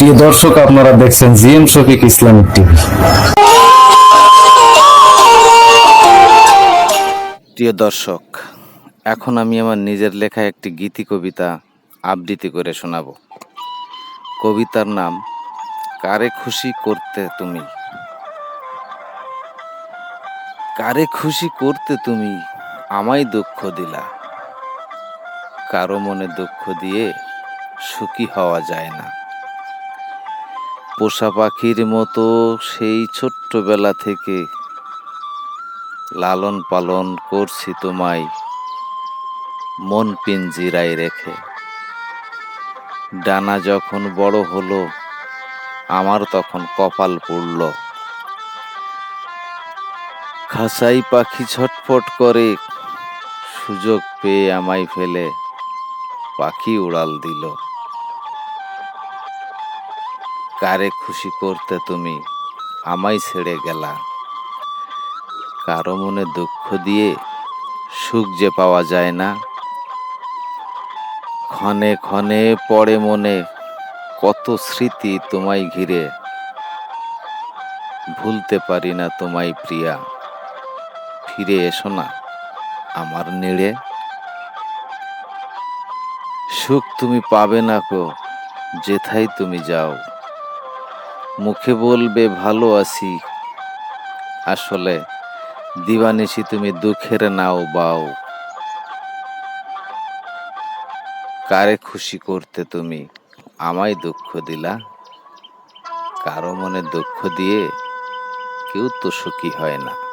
প্রিয় দর্শক, আপনারা দেখছেন জিএম শফিক ইসলামিক টিভি। প্রিয় দর্শক, এখন আমি আমার নিজের লেখা একটি গীতি কবিতা আবৃত্তি করে শোনাব। কবিতার নাম, কারে খুশি করতে তুমি? কারে খুশি করতে তুমি আমায় দুঃখ দিলা? কারও মনে দুঃখ দিয়ে সুখী হওয়া যায় না। পোষা পাখির মতো সেই ছোট্টবেলা থেকে লালন পালন করছি তোমায়, মন পিঞ্জিরায় রেখে। ডানা যখন বড় হলো, আমার তখন কপাল পড়ল। খাসাই পাখি ছটফট করে, সুযোগ পেয়ে আমায় ফেলে পাখি উড়াল দিল। কারে খুশি করতে তুমি আমায় ছেড়ে গেলা? কারও মনে দুঃখ দিয়ে সুখ যে পাওয়া যায় না। ক্ষণে ক্ষণে, পড়ে মনে কত স্মৃতি তোমায় ঘিরে। ভুলতে পারি না তোমায় প্রিয়া, ফিরে এসো না আমার নেড়ে। সুখ তুমি পাবে না কো যেথায় তুমি যাও। মুখে বলবে, ভালো আছি। আসলে দিবানিশি তুমি দুঃখের নাও বাও। কারে খুশি করতে তুমি আমায় দুঃখ দিলা? কারও মনে দুঃখ দিয়ে কেউ তো সুখী হয় না।